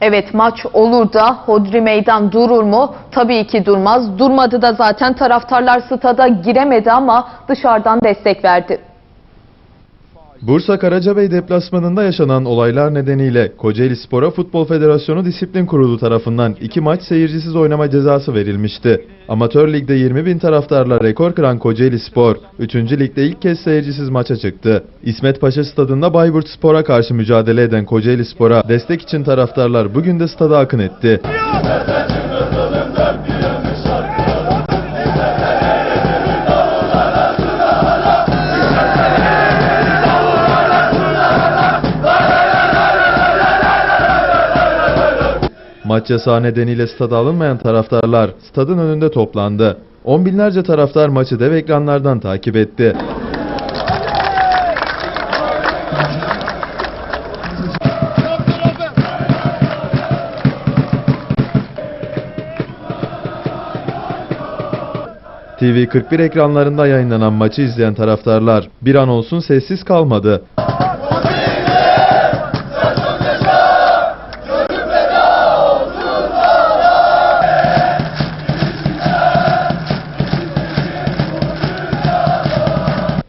Evet maç olur da Hodri Meydan durur mu? Tabii ki durmaz. Durmadı da zaten taraftarlar stada giremedi ama dışarıdan destek verdi. Bursa Karacabey deplasmanında yaşanan olaylar nedeniyle Kocaeli Spor'a Futbol Federasyonu Disiplin Kurulu tarafından iki maç seyircisiz oynama cezası verilmişti. Amatör ligde 20 bin taraftarla rekor kıran Kocaeli Spor, 3. ligde ilk kez seyircisiz maça çıktı. İsmet Paşa stadında Bayburt Spor'a karşı mücadele eden Kocaeli Spor'a destek için taraftarlar bugün de stada akın etti. Maç yasağı nedeniyle stada alınmayan taraftarlar stadın önünde toplandı. On binlerce taraftar maçı dev ekranlardan takip etti. TV41 ekranlarında yayınlanan maçı izleyen taraftarlar bir an olsun sessiz kalmadı.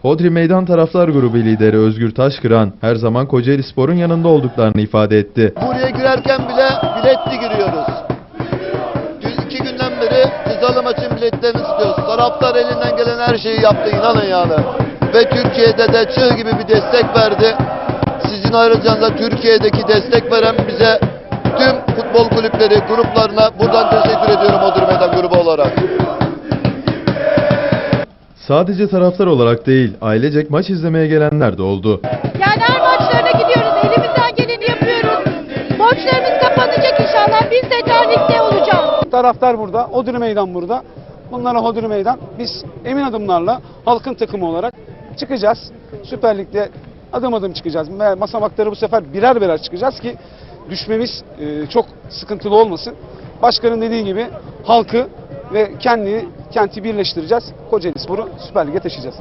Hodri Meydan Taraftar Grubu lideri Özgür Taşkıran her zaman Kocaeli Spor'un yanında olduklarını ifade etti. Buraya girerken bile biletli giriyoruz. Dün iki günden beri cezalı maçın biletlerini istiyoruz. Taraftar elinden gelen her şeyi yaptı inanın yani. Ve Türkiye'de de çığ gibi bir destek verdi. Sizin ayrıca Türkiye'deki destek veren bize tüm futbol kulüpleri, gruplarına buradan teşekkür ediyorum Odur Meydan grubu Sadece taraftar olarak değil, ailecek maç izlemeye gelenler de oldu. Yani her maçlarına gidiyoruz. Elimizden geleni yapıyoruz. Borçlarımız kapanacak inşallah. Biz de derlikte olacağız. Taraftar burada, Odri Meydan burada. Bunlara Hodri Meydan. Biz emin adımlarla halkın takımı olarak çıkacağız. Süper Lig'de adım adım çıkacağız. Ve Basamakları bu sefer birer birer çıkacağız ki düşmemiz e, çok sıkıntılı olmasın. Başkanın dediği gibi halkı ve kendi kenti birleştireceğiz. Kocaeli Spor'u Süper Lig'e taşıyacağız.